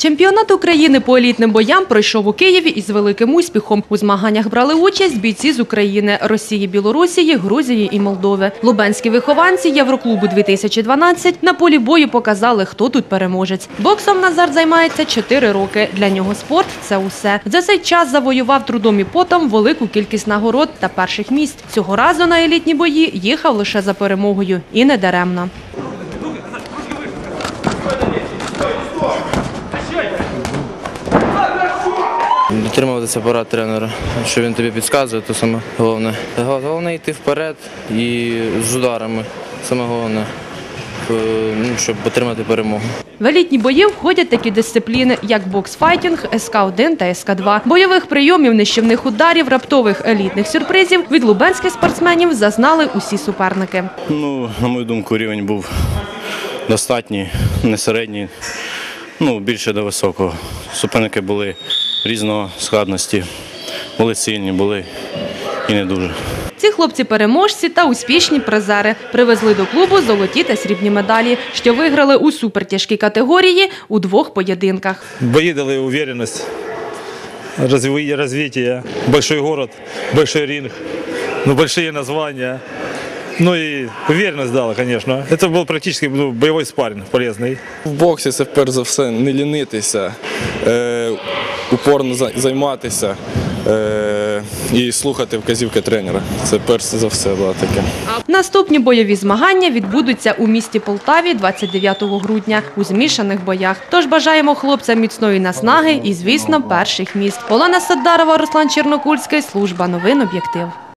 Чемпіонат України по елітним боям пройшов у Києві із великим успіхом. У змаганнях брали участь бійці з України, Росії, Білорусії, Грузії і Молдови. Лубенські вихованці Євроклубу 2012 на полі бою показали, хто тут переможець. Боксом Назар займається 4 роки. Для нього спорт це усе. За цей час завоював трудом і потом велику кількість нагород та перших місць. Цього разу на елітні бої їхав лише за перемогою і не даремно. Дотримуватися порад тренера, що він тобі підказує, то саме головне. Головне йти вперед і з ударами. Саме головне, ну, щоб отримати перемогу. В елітні бої входять такі дисципліни, як бокс-файтінг, СК-1 та СК-2. Бойових прийомів, нищівних ударів, раптових елітних сюрпризів від лубенських спортсменів зазнали усі суперники. Ну, на мою думку, рівень був достатній, не середній, ну, більше до високого. Суперники були різного складності, були сильні, були і не дуже. Ці хлопці переможці та успішні призери привезли до клубу золоті та срібні медалі, що виграли у супертяжкій категорії у двох поєдинках. Бои дали уверенность, разви- развитие, большой город, большой ринг, ну, большие названия. Ну и уверенность дала, конечно. Это был практически ну, боевой спарринг полезный. В боксі це перш за все не лінитися, е, упорно займатися е, і слухати вказівки тренера. Це перш за все було таке. Наступні бойові змагання відбудуться у місті Полтаві 29 грудня у змішаних боях. Тож бажаємо хлопцям міцної наснаги і, звісно, перших міст. Олена Саддарова, Руслан Чернокульський, служба новин об'єктив.